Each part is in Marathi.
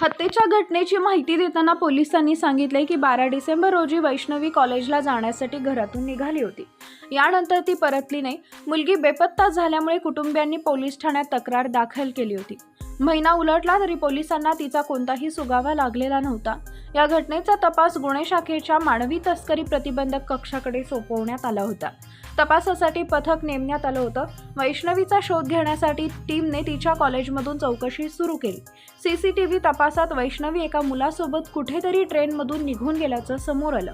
हत्येच्या घटनेची माहिती देताना पोलिसांनी सांगितले की बारा डिसेंबर रोजी वैष्णवी कॉलेजला जाण्यासाठी घरातून निघाली होती. यानंतर ती परतली नाही. मुलगी बेपत्ता झाल्यामुळे कुटुंबियांनी पोलीस ठाण्यात तक्रार दाखल केली होती. महिना उलटला तरी पोलिसांना तिचा कोणताही सुगावा लागलेला नव्हता. या घटनेचा तपास गुन्हे शाखेच्या मानवी तस्करी प्रतिबंधक कक्षाकडे सोपवण्यात आला होता. तपासासाठी पथक नेमण्यात आलं होतं. वैष्णवीचा शोध घेण्यासाठी टीमने तिच्या कॉलेजमधून चौकशी सुरू केली. सीसीटीव्ही तपासात वैष्णवी एका मुलासोबत कुठेतरी ट्रेनमधून निघून गेल्याचं समोर आलं.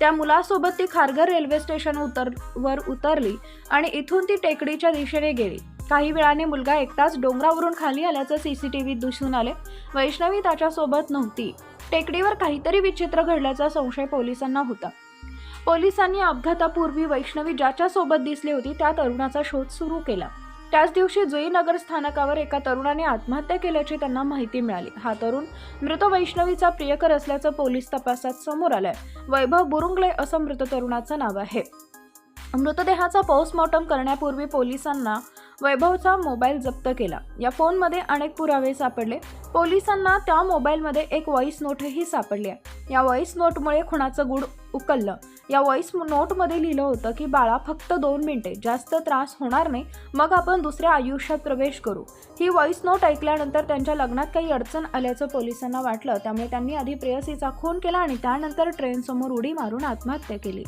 त्या मुलासोबत ती खारघर रेल्वे स्टेशन उतर वर उतरली आणि इथून ती टेकडीच्या दिशेने गेली. काही वेळाने मुलगा एकटाच डोंगरावरून खाली आल्याचं सी सी टी व्हीत दिसून आले. वैष्णवी त्याच्यासोबत नव्हती. टेकडीवर काहीतरी विचित्र घडल्याचा संशय पोलिसांना होता. पोलिसांनी अपघातापूर्वी वैष्णवी ज्याच्यासोबत दिसली होती त्या तरुणाचा शोध सुरू केला. त्याच दिवशी जुईनगर स्थानकावर एका तरुणाने आत्महत्या केल्याची त्यांना माहिती मिळाली. हा तरुण मृत वैष्णवीचा प्रियकर असल्याचं पोलीस तपासात समोर आलंय. वैभव बुरुंगले असं मृत तरुणाचं नाव आहे. मृतदेहाचा पोस्टमॉर्टम करण्यापूर्वी पोलिसांना वैभवचा मोबाईल जप्त केला. या फोनमध्ये अनेक पुरावे सापडले. पोलिसांना त्या मोबाईलमध्ये एक व्हॉइस नोटही सापडली. आहे या व्हॉइस नोटमुळे खुणाचं गुड उकललं. या व्हॉइस नोटमध्ये लिहिलं होतं की बाळा फक्त दोन मिनिटे. जास्त त्रास होणार नाही. मग आपण दुसऱ्या आयुष्यात प्रवेश करू. ही व्हॉइस नोट ऐकल्यानंतर त्यांच्या लग्नात काही अडचण आल्याचं पोलिसांना वाटलं. त्यामुळे त्यांनी आधी प्रेयसीचा खून केला आणि त्यानंतर ट्रेनसमोर उडी मारून आत्महत्या केली.